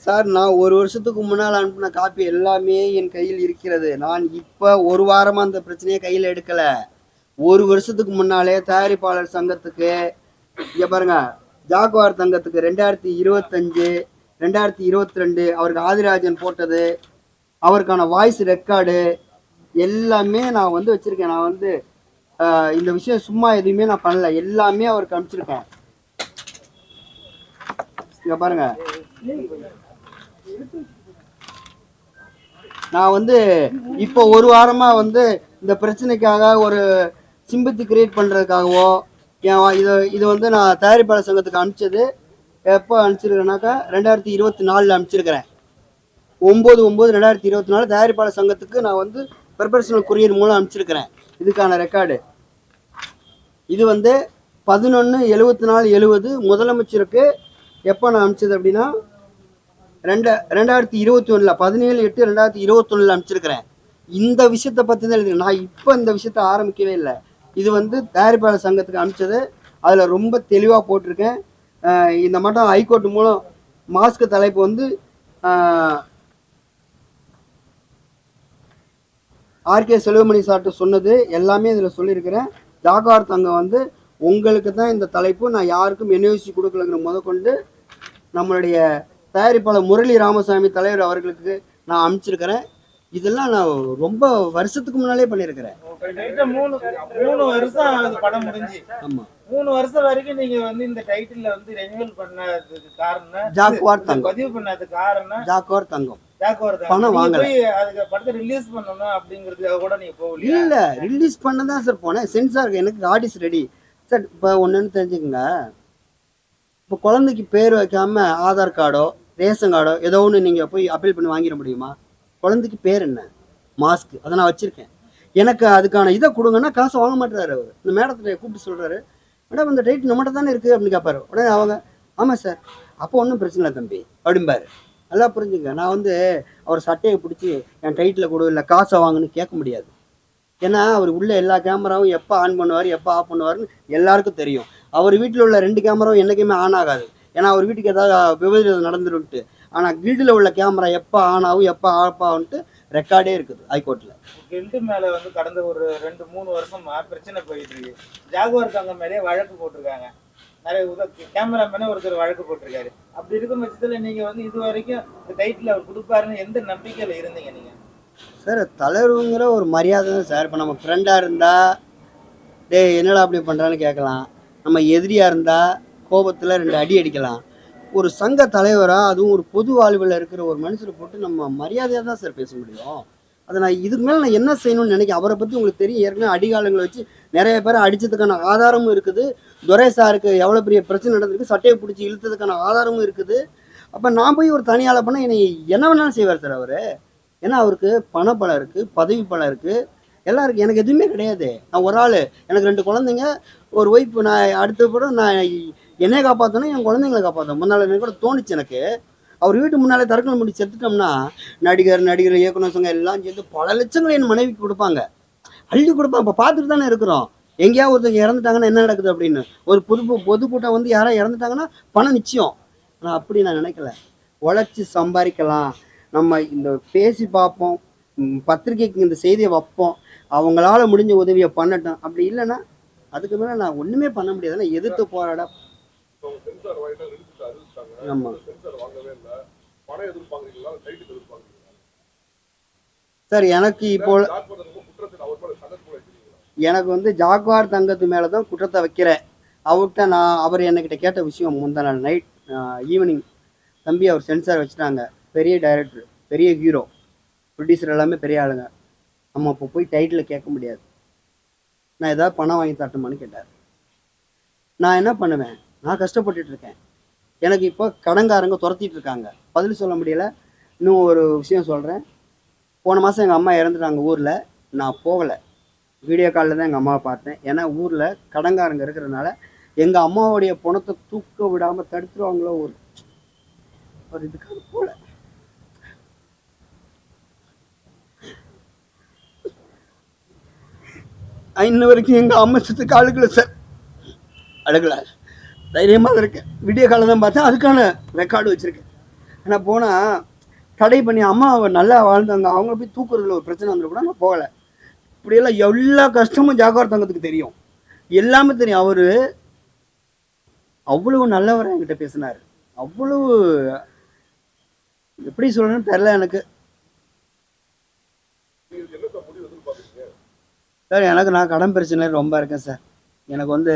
சார் நான் ஒரு வருஷத்துக்கு முன்னால் அனுப்பின காப்பி எல்லாமே என் கையில் இருக்கிறது. நான் இப்போ ஒரு வாரமாக அந்த பிரச்சனையை கையில் எடுக்கலை. ஒரு வருஷத்துக்கு முன்னாலே தயாரிப்பாளர் சங்கத்துக்கு இங்கே பாருங்க ஜாகுவார் சங்கத்துக்கு ரெண்டாயிரத்தி இருபத்தஞ்சு ரெண்டாயிரத்தி இருபத்தி ரெண்டு அவருக்கு ஆதிராஜன் போட்டது அவருக்கான வாய்ஸ் ரெக்கார்டு எல்லாமே நான் வந்து வச்சுருக்கேன். நான் வந்து இந்த விஷயம் சும்மா எதுவுமே நான் பண்ணல. எல்லாமே அவருக்கு அனுப்பிச்சிருக்கேன். இங்கே பாருங்க. நான் வந்து இப்போ ஒரு வாரமா வந்து இந்த பிரச்சனைக்காக ஒரு சிம்பத்தி கிரியேட் பண்றதுக்காகவோ என் இது இது வந்து நான் தயாரிப்பாளர் சங்கத்துக்கு அனுப்பிச்சது. எப்போ அனுப்பிச்சிருக்கேனாக்கா ரெண்டாயிரத்தி இருபத்தி நாலில் அனுப்பிச்சிருக்கிறேன். ஒம்பது ஒம்பது ரெண்டாயிரத்தி இருபத்தி நாலு தயாரிப்பாளர் சங்கத்துக்கு நான் வந்து ப்ரொஃபஷனல் கொரியர் மூலம் அனுப்பிச்சிருக்கிறேன். இதுக்கான ரெக்கார்டு இது வந்து பதினொன்று எழுபத்தி நாலு எழுபது முதலமைச்சருக்கு எப்போ நான் அனுப்பிச்சது அப்படின்னா ரெண்ட ரெண்டாயிரத்தி இருபத்தி ஒன்றில் பதினேழு எட்டு ரெண்டாயிரத்தி இருபத்தொன்னில் அனுப்பிச்சிருக்கிறேன். இந்த விஷயத்தை பற்றி தான் எழுதுறேன் நான் இப்போ இந்த விஷயத்த ஆரம்பிக்கவே இல்லை. இது வந்து தயாரிப்பாளர் சங்கத்துக்கு அனுப்பிச்சது. அதில் ரொம்ப தெளிவாக போட்டிருக்கேன். இந்த மட்டும் ஹைகோர்ட் மூலம் மாஸ்க் தலைப்பு வந்து ஆர்கே செல்வமணி சார்ட்டு சொன்னது. எல்லாமே இதில் சொல்லியிருக்கிறேன். ஜாகார் தங்கம் வந்து உங்களுக்கு தான் இந்த தலைப்பு. நான் யாருக்கும் என்ஓசி கொடுக்கலங்கிற முதற்கொண்டு நம்மளுடைய தயாரிப்பாளர் முரளி ராமசாமி தலைவர் அவர்களுக்கு நான் அனுப்பிச்சிருக்கிறேன். இதெல்லாம் நான் ரொம்ப வருஷத்துக்கு முன்னாலே பண்ணியிருக்கிறேன். மூணு மூணு வருஷம் படம் முடிஞ்சு. ஆமாம் மூணு வருஷம் வரைக்கும் நீங்க வந்து இந்த டைட்டில்ல வந்து ரெனியூவல் பண்ணதுக்கு காரணம் ஜாக்குவார் தங்கம். பதிவு பண்ணதுக்கு காரணம் ஜாக்குவார் தங்கம். ஜாக்குவார் பணம் வாங்கல. போய் அதுக்கு படத்தை ரிலீஸ் பண்ணணும் அப்படிங்கிறதுக்காக கூட நீங்க போகலையா? இல்லை ரிலீஸ் பண்ண தான் சார் போனேன். சென்சார் எனக்கு ஆர்டிஸ்ட் ரெடி சார் இப்போ ஒன்றுன்னு தெரிஞ்சுக்கங்க. இப்போ குழந்தைக்கு பேர் வைக்காமல் ஆதார் கார்டோ ரேஷன் கார்டோ ஏதோ ஒன்று நீங்கள் போய் அப்பீல் பண்ணி வாங்கிட முடியுமா? குழந்தைக்கு பேர் என்ன? மாஸ்க் அதை நான் வச்சுருக்கேன். எனக்கு அதுக்கான இதை கொடுங்கன்னா காசு வாங்க மாட்டுறாரு அவர். இந்த மேடத்தில் கூப்பிட்டு சொல்கிறாரு மேடம் இந்த டேட் நம்மகிட்ட தானே இருக்குது அப்படின்னு கேட்பாரு உடனே அவங்க ஆமாம் சார் அப்போ ஒன்றும் பிரச்சனை இல்லை தம்பி. அப்படிம்பாரு. நல்லா புரிஞ்சுங்க. நான் வந்து அவர் சட்டையை பிடிச்சி என் டைட்டில் கொடு இல்லை காசை வாங்குன்னு கேட்க முடியாது. ஏன்னா அவர் உள்ள எல்லா கேமராவும் எப்போ ஆன் பண்ணுவார் எப்போ ஆஃப் பண்ணுவார்னு எல்லாருக்கும் தெரியும். அவர் வீட்டில் உள்ள ரெண்டு கேமராவும் என்றைக்குமே ஆன் ஆகாது. ஏன்னா அவர் வீட்டுக்கு ஏதாவது விபரீதம் நடந்துருன்ட்டு. ஆனால் கில்டில் உள்ள கேமரா எப்போ ஆன் ஆகும் எப்போ ஆஃப் ஆகும்ட்டு ரெக்கார்டே இருக்குது ஹைகோர்ட்டில் கில்டு மேல வந்து கடந்த ஒரு ரெண்டு மூணு வருஷமா பிரச்சனை போயிட்டு இருக்கு. ஜாகுவார் தங்கம் மேலே வழக்கு போட்டிருக்காங்க. நிறைய உத கேமராமேனே ஒருத்தர் வழக்கு போட்டிருக்காரு. அப்படி இருக்கும் பட்சத்துல நீங்க வந்து இது வரைக்கும் இந்த டைட்டில் அவர் கொடுப்பாருன்னு எந்த நம்பிக்கையில இருந்தீங்க நீங்க? சார் தலைவருங்கிற ஒரு மரியாதை தான் சார். இப்போ நம்ம ஃப்ரெண்டாக இருந்தால் டேய் என்னடா அப்படி பண்ணுறான்னு கேட்கலாம். நம்ம எதிரியாக இருந்தால் கோபத்தில் ரெண்டு அடி அடிக்கலாம். ஒரு சங்க தலைவராக அதுவும் ஒரு பொது வாழ்வில் இருக்கிற ஒரு மனுஷரை போட்டு நம்ம மரியாதையாக தான் சார் பேச முடியும். அதை நான் இதுக்கு மேலே நான் என்ன செய்யணும்னு நினைக்க அவரை பற்றி உங்களுக்கு தெரியும். ஏற்கனவே அடிகாலங்களை வச்சு நிறைய பேரை அடித்ததுக்கான ஆதாரமும் இருக்குது. துரை சாருக்கு எவ்வளோ பெரிய பிரச்சனை நடந்திருக்கு. சட்டையை பிடிச்சி இழுத்ததுக்கான ஆதாரமும் இருக்குது. அப்போ நான் போய் ஒரு தனியால் பண்ணால் என்னை என்ன வேணாலும் செய்வார் சார் அவர்? ஏன்னா அவருக்கு பணப்பலம் இருக்குது பதவி பலம் இருக்குது எல்லாருக்கும் எனக்கு எதுவுமே கிடையாது. நான் ஒரு ஆள். எனக்கு ரெண்டு குழந்தைங்க ஒரு ஒய்ஃப் நான் அடுத்த படம் நான் என்னையை காப்பாற்றணும் என் குழந்தைங்களை காப்பாற்றணும் முன்னால் எனக்கு கூட தோணுச்சு எனக்கு. அவர் வீட்டு முன்னாலே தரக்கணும் முடிச்சு செத்துட்டோம்னா நடிகர் நடிகர் இயக்குனர் சங்கம் எல்லாம் சேர்ந்து பல லட்சங்களை என் மனைவிக்கு கொடுப்பாங்க. அள்ளி கொடுப்பாங்க. இப்போ பார்த்துட்டு தானே இருக்கிறோம். எங்கேயாவது ஒருத்தவங்க இறந்துட்டாங்கன்னா என்ன நடக்குது அப்படின்னு. ஒரு பொது பொதுக்கூட்டம் வந்து யாராவது இறந்துட்டாங்கன்னா பணம் நிச்சயம். ஆனால் அப்படி நான் நினைக்கல. உழைச்சி சம்பாதிக்கலாம். நம்ம இந்த பேசி பார்ப்போம். பத்திரிகைக்கு பத்திரிக்கைக்கு இந்த செய்தியை வைப்போம். அவங்களால முடிஞ்ச உதவியை பண்ணட்டும். அப்படி இல்லைன்னா அதுக்கு மேலே நான் ஒன்றுமே பண்ண முடியாது. நான் எதிர்த்து போராட ஆமாம் சார் எனக்கு இப்போ எனக்கு வந்து ஜாக்வார் தங்கத்து மேலே தான் குற்றத்தை வைக்கிறேன். அவர்கிட்ட நான் அவர் என்கிட்ட கேட்ட விஷயம் முந்தா நாள் நைட் ஈவினிங் தம்பி அவர் சென்சார் வச்சுட்டாங்க. பெரிய டைரக்டர் பெரிய ஹீரோ ப்ரொடியூசர் எல்லாமே பெரிய ஆளுங்க. நம்ம அப்போ போய் டைட்டில் கேட்க முடியாது. நான் ஏதாவது பணம் வாங்கி தட்டுமான்னு கேட்டார். நான் என்ன பண்ணுவேன்? நான் கஷ்டப்பட்டுட்டு இருக்கேன். எனக்கு இப்போ கடன்காரங்க துரத்திட்டு இருக்காங்க. பதில் சொல்ல முடியல. இன்னும் ஒரு விஷயம் சொல்கிறேன் போன மாதம் எங்கள் அம்மா இறந்துட்டாங்க ஊரில். நான் போகலை. வீடியோ காலில் தான் எங்கள் அம்மாவை பார்த்தேன். ஏன்னா ஊரில் கடன்காரங்க இருக்கிறதுனால எங்கள் அம்மாவுடைய பணத்தை தூக்க விடாமல் தடுத்துருவாங்களோ ஒரு ஒரு இதுக்காக போல இன்ன வரைக்கும் எங்கள் அமைச்சத்துக்கு அழுகலை சார் அழுகலை தைரியமாக இருக்கேன் விடிய காலம் தான் பார்த்தேன். அதுக்கான ரெக்கார்டு வச்சுருக்கேன். ஆனால் போனால் தடை பண்ணி அம்மா அவ நல்லா வாழ்ந்தாங்க. அவங்கள போய் தூக்குறதுல ஒரு பிரச்சனை வந்துட கூட நான் போகலை. இப்படியெல்லாம் எல்லா கஷ்டமும் ஜாகவார் தங்கத்துக்கு தெரியும். எல்லாமே தெரியும். அவர் அவ்வளவு நல்லவர் என்கிட்ட பேசினார். அவ்வளவு எப்படி சொல்லணும்னு தெரில எனக்கு நீங்க என்ன சார் முடிவு எதிர்பார்க்குறீங்க சார் எனக்கு நான் கடன் பிரச்சனை ரொம்ப இருக்கேன் சார். எனக்கு வந்து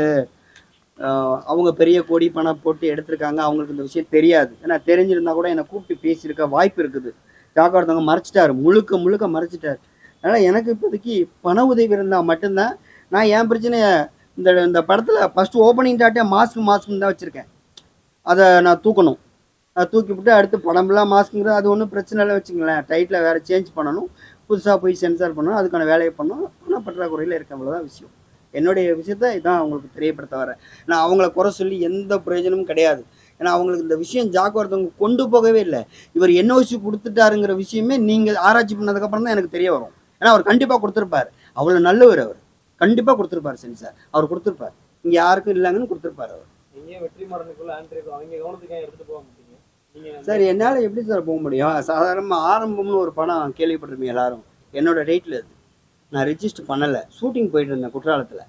அவங்க பெரிய கோடி பணம் போட்டு எடுத்திருக்காங்க. அவங்களுக்கு இந்த விஷயம் தெரியாது. ஏன்னா தெரிஞ்சிருந்தா கூட என்னை கூப்பிட்டு பேசியிருக்க வாய்ப்பு இருக்குது. ஜாக்கிரதவங்க மறைச்சிட்டாரு. முழுக்க முழுக்க மறைச்சிட்டார். அதனால் எனக்கு இப்போதைக்கு பண உதவி இருந்தால் மட்டும்தான் நான் என் பிரச்சனையை இந்த இந்த படத்தில் ஃபஸ்ட்டு ஓப்பனிங் டாட்டே மாஸ்க் மாஸ்க்னு தான் வச்சுருக்கேன். அதை நான் தூக்கணும். அதை தூக்கி விட்டு அடுத்து படம்லாம் மாஸ்க்குங்கிறது அது ஒன்றும் பிரச்சனை இல்லை வச்சுங்களேன் டைட்டில் வேறு சேஞ்ச் பண்ணணும். புதுசாக போய் சென்சார் பண்ணணும் அதுக்கான வேலையை பண்ணணும் ஆனால் பற்றாக்குறையில் இருக்க அவ்வளோதான் விஷயம். என்னுடைய விஷயத்த இதான் அவங்களுக்கு தெரியப்படுத்த வரேன். நான் அவங்கள குறை சொல்லி எந்த பிரயோஜனமும் கிடையாது. ஏன்னா அவங்களுக்கு இந்த விஷயம் ஜாக்கிரதவங்க கொண்டு போகவே இல்லை. இவர் என்ஓசி கொடுத்துட்டாருங்கிற விஷயமே நீங்கள் ஆராய்ச்சி பண்ணதுக்கப்புறம் தான் எனக்கு தெரிய வரும். ஏன்னா அவர் கண்டிப்பாக கொடுத்துருப்பார். அவ்வளோ நல்லவர் அவர். கண்டிப்பாக கொடுத்துருப்பார் சென்சார் அவர் கொடுத்துருப்பார். இங்கே யாருக்கும் இல்லைங்கன்னு கொடுத்துருப்பார் அவர். வெற்றி மாறனுக்குள்ள ஆண்ட்ரி அவங்க கவனத்துக்கு எடுத்துட்டு போக சார் என்னால் எப்படி சார் போக முடியும்? சாதாரணமாக ஆரம்பம்னு ஒரு படம் கேள்விப்பட்டிருப்பீங்க எல்லாரும். என்னோட டேட்டில் அது. நான் ரெஜிஸ்டர் பண்ணலை. ஷூட்டிங் போயிட்டு இருந்தேன் குற்றாலத்தில்.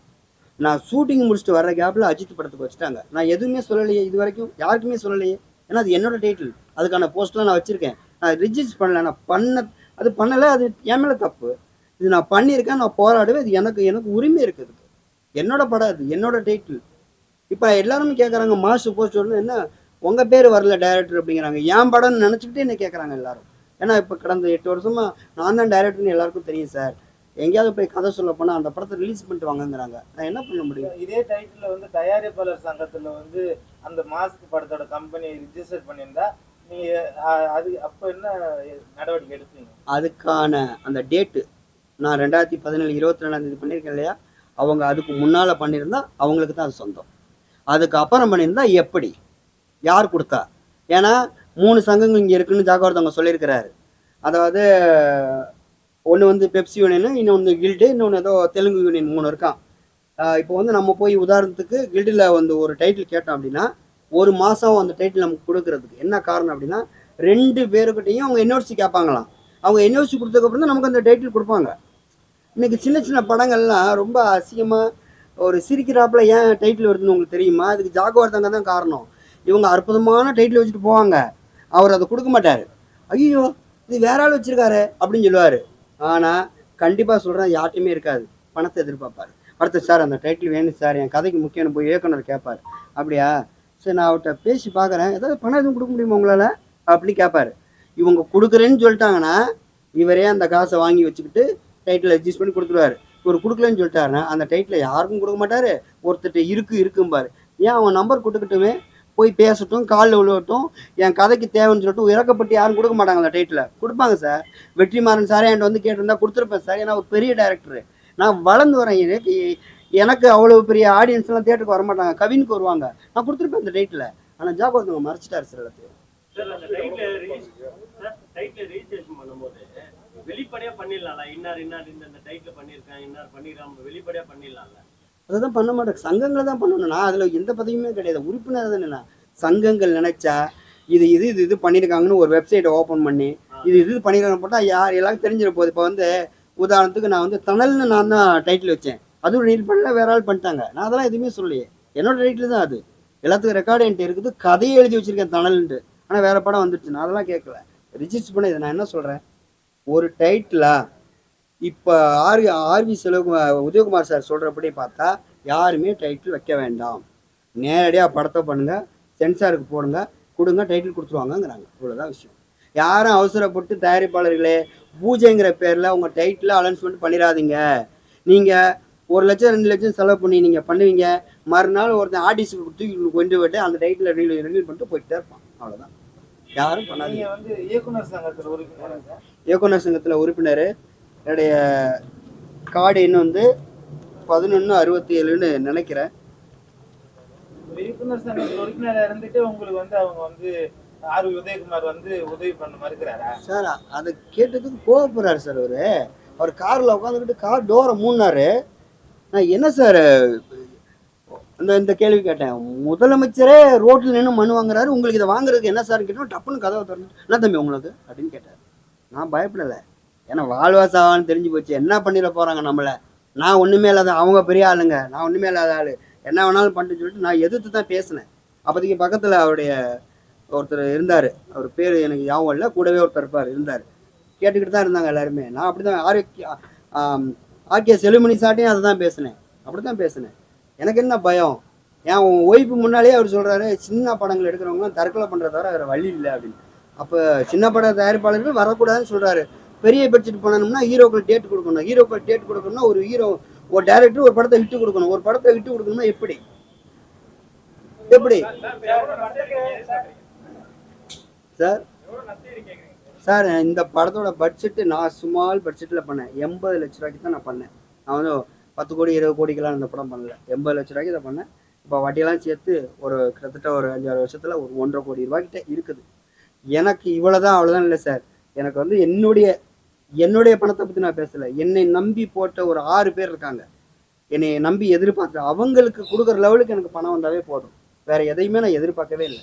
நான் ஷூட்டிங் முடிச்சுட்டு வர கேப்பில் அஜித் படத்துக்கு வச்சுட்டாங்க. நான் எதுவுமே சொல்லலையே இது வரைக்கும். யாருக்குமே சொல்லலையே. ஏன்னா அது என்னோட டைட்டில் அதுக்கான போஸ்ட்லாம் நான் வச்சுருக்கேன். நான் ரிஜிஸ்டர் பண்ணல. நான் பண்ண அது பண்ணலை. அது என் மேலே தப்பு. இது நான் பண்ணியிருக்கேன். நான் போராடுவேன். இது எனக்கு எனக்கு உரிமை இருக்குது என்னோட படம் அது. என்னோட டைட்டில் இப்போ எல்லாருமே கேட்குறாங்க மாஸ்டர் போஸ்ட் என்ன? உங்கள் பேர் வரல டைரக்டர் அப்படிங்கிறாங்க. என் படம்னு நினச்சிக்கிட்டு என்ன கேட்குறாங்க எல்லாரும். ஏன்னா இப்போ கடந்த எட்டு வருஷமா நான் தான் டைரக்டர்னு எல்லாருக்கும் தெரியும் சார் எங்கேயாவது போய் கதை சொல்ல போனால் அந்த படத்தை ரிலீஸ் பண்ணிட்டு வாங்கங்கிறாங்க. நான் என்ன பண்ண முடியும்? இதே டைட்டில் வந்து தயாரிப்பாளர் சங்கத்துல வந்து அந்த மாஸ்க் படத்தோட கம்பெனி ரிஜிஸ்டர் பண்ணியிருந்தா நீங்க அஹ், அது அப்ப என்ன நடவடிக்கை எடுப்பீங்க அதுக்கான அந்த டேட்டு நான் ரெண்டாயிரத்தி பதினேழு இருபத்தி ரெண்டாந்தேதி பண்ணியிருக்கேன் இல்லையா? அவங்க அதுக்கு முன்னால் பண்ணியிருந்தா அவங்களுக்கு தான் அது சொந்தம். அதுக்கு அப்புறம் பண்ணியிருந்தா எப்படி? யார் கொடுத்தா? ஏன்னா மூணு சங்கங்கள் இங்கே இருக்குன்னு ஜாகவர்தவங்க சொல்லியிருக்கிறாரு. அதாவது ஒன்று வந்து பெப்சி யூனியனு இன்னொன்று கில்டு இன்னொன்று ஏதோ தெலுங்கு யூனியன் மூணு இருக்கான் இப்போ வந்து நம்ம போய் உதாரணத்துக்கு கில்டில் வந்து ஒரு டைட்டில் கேட்டோம் அப்படின்னா ஒரு மாதம் அந்த டைட்டில் நமக்கு கொடுக்கறதுக்கு என்ன காரணம் அப்படின்னா ரெண்டு பேருக்கிட்டையும் அவங்க என்ஓசி கேட்பாங்களாம். அவங்க என்ஓசி கொடுத்ததுக்கப்புறம் தான் நமக்கு அந்த டைட்டில் கொடுப்பாங்க. இன்றைக்கி சின்ன சின்ன படங்கள்லாம் ரொம்ப அசிங்கமாக ஒரு சிரிக்கிறாப்பில் ஏன் டைட்டில் வருதுன்னு உங்களுக்கு தெரியுமா? அதுக்கு ஜாகவர்தங்க தான் காரணம். இவங்க அற்புதமான டைட்டில் வச்சுட்டு போவாங்க. அவர் அதை கொடுக்க மாட்டார். ஐயோ இது வேற ஆள் வச்சுருக்காரு அப்படின்னு சொல்லுவார். ஆனால் கண்டிப்பாக சொல்கிறேன் யார்ட்டையுமே இருக்காது. பணத்தை எதிர்பார்ப்பார். அடுத்து சார் அந்த டைட்டில் வேணும் சார் என் கதைக்கு முக்கியம் போய் இயக்குனர் கேட்பார். அப்படியா? சரி நான் அவர்கிட்ட பேசி பார்க்குறேன். ஏதாவது பணம் எதுவும் கொடுக்க முடியுமா உங்களால்? அப்படி கேட்பார். இவங்க கொடுக்குறேன்னு சொல்லிட்டாங்கன்னா இவரே அந்த காசை வாங்கி வச்சுக்கிட்டு டைட்டில் அட்ஜஸ்ட் பண்ணி கொடுத்துருவாரு. இவர் கொடுக்கலன்னு சொல்லிட்டாருன்னா அந்த டைட்டில் யாருக்கும் கொடுக்க மாட்டார். ஒருத்தர்கிட்ட இருக்கு இருக்கும்பார். ஏன் அவன் நம்பர் கொடுத்துக்கிட்டுமே போய் பேசட்டும் காலில் விழுவட்டும் என் கதைக்கு தேவைன்னு சொல்லிட்டு இறக்கப்பட்டு யாரும் கொடுக்க மாட்டாங்க அந்த டைட்டில் கொடுப்பாங்க சார் வெற்றிமாறன் சார் என்கிட்ட வந்து கேட்டிருந்தா கொடுத்துருப்பேன் சார் ஏன்னா ஒரு பெரிய டைரக்டர் நான் வளர்ந்து வரேன் எனக்கு எனக்கு அவ்வளோ பெரிய ஆடியன்ஸ்லாம் தேட்டருக்கு வர மாட்டாங்க கவினுக்கு வருவாங்க. நான் கொடுத்துருப்பேன் அந்த டைட்டில் ஆனால் ஜாப் ஒருத்தவங்க மறைச்சிட்டாரு சார் எல்லாத்தையும். வெளிப்படையா பண்ணிடலாம் இன்னார் இன்னார் இந்த டைட்டில் பண்ணியிருக்கேன் இன்னார் பண்ணிருக்கான் வெளிப்படையா பண்ணிடலாம்ல? அதை தான் பண்ண மாட்டேன். சங்கங்களை தான் பண்ணணும். நான் அதில் எந்த பதவியுமே கிடையாது. உறுப்பினர் தானே நான். சங்கங்கள் நினச்சா இது இது இது இது பண்ணியிருக்காங்கன்னு ஒரு வெப்சைட்டை ஓப்பன் பண்ணி இது இது பண்ணியிருக்காங்க போட்டால் யார் எல்லாருக்கும் தெரிஞ்சிட போகுது இப்போ வந்து உதாரணத்துக்கு நான் வந்து தணல்னு நான் தான் டைட்டில் வச்சேன். அதுவும் ரீல் பண்ணல வேற ஆள் பண்ணிட்டாங்க. நான் அதெல்லாம் எதுவுமே சொல்லலையே. என்னோட டைட்டில் தான் அது. எல்லாத்துக்கும் ரெக்கார்டு என்கிட்ட இருக்குது. கதையை எழுதி வச்சுருக்கேன் தணல்ன்ட்டு ஆனால் வேறு படம் வந்துடுச்சு நான் அதெல்லாம் கேட்கல. ரிஜிஸ்டர் பண்ண இதை நான் என்ன சொல்கிறேன் ஒரு டைட்டிலாக இப்போ R R V Selvakumar Udhayakumar sir சொல்கிறபடி பார்த்தா யாருமே டைட்டில் வைக்க வேண்டாம். நேரடியாக படத்தை பண்ணுங்கள் சென்சாருக்கு போடுங்க கொடுங்க டைட்டில் கொடுத்துருவாங்கங்கிறாங்க. இவ்வளோதான் விஷயம். யாரும் அவசரப்பட்டு தயாரிப்பாளர்களே பூஜைங்கிற பேரில் உங்கள் டைட்டில் அனௌன்ஸ்மெண்ட் பண்ணிடாதீங்க நீங்கள் ஒரு லட்சம் ரெண்டு லட்சம் செலவு பண்ணி நீங்கள் பண்ணுவீங்க. மறுநாள் ஒருத்தன் ஆர்டிஸ்ட் தூக்கி கொண்டு போயிட்டு அந்த டைட்டில் ரிலீவ் ரிலீவ் பண்ணிட்டு போயிட்டே இருப்பான். அவ்வளோதான் யாரும் பண்ணாதீங்க. வந்து இயக்குனர் சங்கத்துல உறுப்பினர் இயக்குனர் சங்கத்தில் உறுப்பினர். என்னுடைய கார்டு எண் வந்து பதினொன்று அறுபத்தி ஏழுன்னு நினைக்கிறேன். இயக்குனர் சங்கத்துல உறுப்பினரா இருந்துட்டு உங்களுக்கு வந்து அவங்க வந்து ஆர் உதயகுமார் வந்து உதவி பண்ண மறுக்கிறாரா? சார் அதை கேட்டதுக்கு கோவப்படுறாரு சார் அவரு. அவர் காரில் உட்காந்துக்கிட்டு கார் டோரை மூடினாரு. நான் என்ன சார் இந்த இந்த கேள்வி கேட்டேன். முதலமைச்சரே ரோட்டில் நின்று மனு வாங்குறாரு. உங்களுக்கு இதை வாங்குறதுக்கு என்ன சார் கேட்டோம். டப்புன்னு கதவை திறந்து என்ன தம்பி உங்களுக்கு? அப்படின்னு கேட்டார். நான் பயப்படலை. ஏன்னா வாழ்வா சாவான்னு தெரிஞ்சு போச்சு. என்ன பண்ணிட போகிறாங்க நம்மளை? நான் ஒன்றுமே இல்லாத அவங்க பெரிய ஆளுங்க. நான் ஒன்றுமே இல்லாத ஆள். என்ன வேணாலும் பண்ணிட்டு சொல்லிட்டு நான் எதிர்த்து தான் பேசினேன். அப்போதைக்கு பக்கத்தில் அவருடைய ஒருத்தர் இருந்தார். அவர் பேர் எனக்கு ஞாபகம் இல்லை. கூடவே ஒருத்தர் இருப்பார் இருந்தார். கேட்டுக்கிட்டு தான் இருந்தாங்க எல்லாருமே. நான் அப்படி தான் ஆரோக்கிய ஆர்கே செலுமணி சாட்டையும் அதை தான் பேசினேன். அப்படி தான் பேசினேன். எனக்கு என்ன பயம்? என் ஒய்ஃபு முன்னாலேயே அவர் சொல்கிறாரு சின்ன படங்கள் எடுக்கிறவங்களாம் தற்கொலை பண்ணுறத தவிர வேறு வழி இல்லை அப்படின்னு. அப்போ சின்ன பட தயாரிப்பாளர்கள் வரக்கூடாதுன்னு சொல்கிறாரு பெரிய பட்ஜெட் பண்ணணும்னா ஹீரோக்கள் டேட் கொடுக்கணும். ஹீரோக்கள் டேட் கொடுக்கணும்னா ஒரு ஹீரோ ஒரு டேரக்டர் ஒரு படத்தை விட்டு கொடுக்கணும். ஒரு படத்தை விட்டு கொடுக்கணும்னா எப்படி? எப்படி? சார் சார் இந்த படத்தோட பட்ஜெட்டு நான் சுமால் பட்ஜெட்டில் பண்ணேன். எண்பது லட்ச ரூபாய்க்கு தான் நான் பண்ணேன். நான் வந்து பத்து கோடி இருபது கோடிக்கெல்லாம் இந்த படம் பண்ணல. எண்பது லட்ச ரூபாய்க்கு இதை பண்ணேன். இப்போ வட்டியெல்லாம் சேர்த்து ஒரு கிட்டத்தட்ட ஒரு அஞ்சாறு வருஷத்தில் ஒரு ஒன்றரை கோடி ரூபாய்க்கிட்ட இருக்குது. எனக்கு இவ்வளோதான் அவ்வளோதான் இல்லை சார் எனக்கு வந்து என்னுடைய என்னுடைய பணத்தை பற்றி நான் பேசலை. என்னை நம்பி போட்ட ஒரு ஆறு பேர் இருக்காங்க. என்னை நம்பி எதிர்பார்த்து அவங்களுக்கு கொடுக்குற லெவலுக்கு எனக்கு பணம் வந்தாவே போதும். வேற எதையுமே நான் எதிர்பார்க்கவே இல்லை.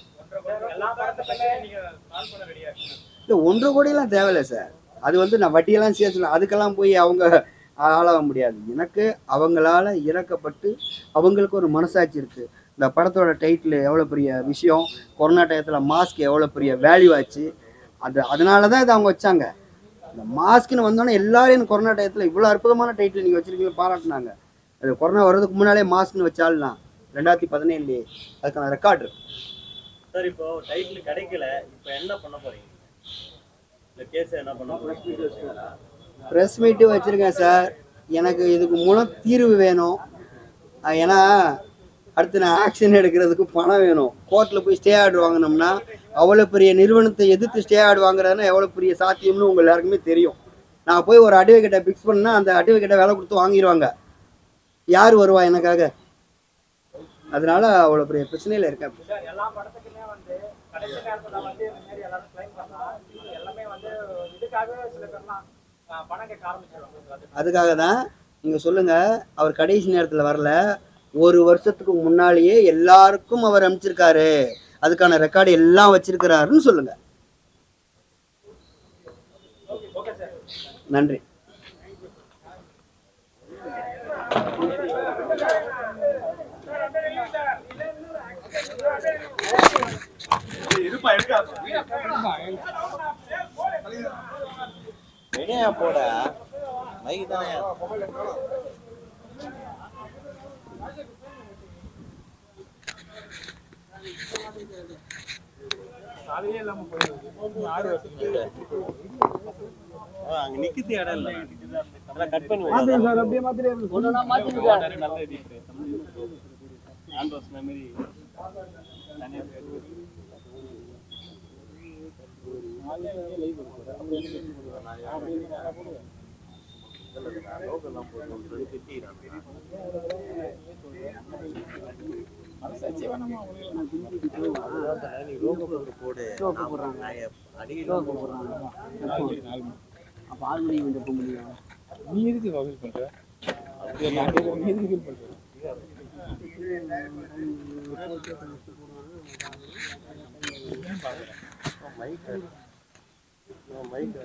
இல்லை ஒன்றரை கோடியெல்லாம் தேவையில்லை சார். அது வந்து நான் வட்டியெல்லாம் சேர்த்துல அதுக்கெல்லாம் போய் அவங்க ஆளாக முடியாது. எனக்கு அவங்களால இறக்கப்பட்டு அவங்களுக்கு ஒரு மனசாட்சி இருக்குது இந்த படத்தோட டைட்டில் எவ்வளோ பெரிய விஷயம் கொரோனா டயத்தில் மாஸ்க் எவ்வளோ பெரிய வேல்யூ ஆச்சு. அது அதனால தான் இதை அவங்க வச்சாங்க. இந்த மாஸ்க்னு வந்தோன்னே எல்லாரும் எனக்கு கொரோனா டயத்தில் இவ்வளோ அற்புதமான டைட்டில் நீங்கள் வச்சிருக்கீங்க பாராட்டினாங்க. அது கொரோனா வர்றதுக்கு முன்னாலே மாஸ்க்னு வச்சாலும் ரெண்டாயிரத்தி பதினேழுலேயே அதுக்கான ரெக்கார்டு இருக்கு. சார் இப்போ டைட்டில் கிடைக்கல. இப்போ என்ன பண்ண போறீங்க? இந்த கேஸ் என்ன பண்ண போறீங்க? ப்ரெஸ் மீட்டு வச்சுருக்கேன் சார் எனக்கு இதுக்கு மூலம் தீர்வு வேணும். ஏன்னா அடுத்து நான் ஆக்ஷன் எடுக்கிறதுக்கு பணம் வேணும். கோர்ட்டில் போய் ஸ்டே ஆர்டர் வாங்கினோம்னா அவ்வளோ பெரிய நிறுவனத்தை எதிர்த்து ஸ்டே ஆர்டு வாங்குறதுன்னா எவ்வளோ பெரிய சாத்தியம்னு உங்கள் எல்லாருக்குமே தெரியும். நான் போய் ஒரு அட்வொகேட்டை ஃபிக்ஸ் பண்ணால் அந்த அட்வொகேட்டை வேலை கொடுத்து வாங்கிடுவாங்க யார் வருவா எனக்காக? அதனால அவ்வளோ பெரிய பிரச்சனையில் இருக்கேன். அதுக்காக தான் நீங்கள் சொல்லுங்கள் அவர் கடைசி நேரத்தில் வரல. ஒரு வருஷத்துக்கு முன்னாலேயே எல்லாருக்கும் அவர் அனுப்பிச்சிருக்காரு. அதுக்கான ரெக்கார்டு எல்லாம் வச்சிருக்கிறாருன்னு சொல்லுங்க. நன்றி. போட மைக் தானே அங்க நிக்கிறது இடம் இல்ல அதான் கட் பண்ணி சார் அப்படியே மாத்திரே நல்ல இது ஹேண்ட் வாஷ் மாதிரி தனியா அப்போ ஆறு மணிக்கு கொஞ்சம் போக முடியும் நீ எதுக்கு வசூல் பண்ற அப்படியே நீ எதுக்கு feel மைக்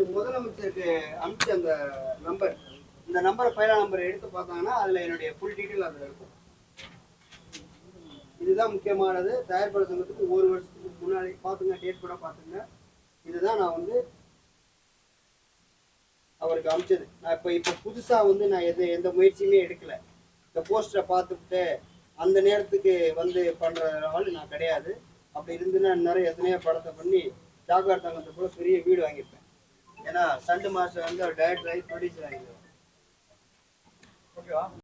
இது முதலமைச்சருக்கு அனுப்பிச்ச அந்த நம்பர் இந்த நம்பரை ஃபைலா நம்பரை எடுத்து பார்த்தாங்கன்னா அதில் என்னுடைய ஃபுல் டீட்டெயில் அதில் இருக்கும். இதுதான் முக்கியமானது. தயார்பட சங்கத்துக்கு ஒரு வருஷத்துக்கு முன்னாடி பார்த்துங்க டேட் கூட பார்த்துங்க. இதுதான் நான் வந்து அவருக்கு அமிச்சது. நான் இப்போ இப்போ புதுசாக வந்து நான் எது எந்த முயற்சியுமே எடுக்கல. இந்த போஸ்டரை பார்த்துட்டு அந்த நேரத்துக்கு வந்து பண்ணுற ஆள் நான் கிடையாது. அப்படி இருந்துன்னா நிறைய எத்தனையோ படத்தை பண்ணி ஜாகர் தங்கத்தை கூட பெரிய வீடு வாங்கியிருப்பேன். ஏன்னா சண்டு மாஸ்டர் வந்து அவர் டைரக்டர் ஆகி ப்ரொடியூசர் ஆகிடுவார்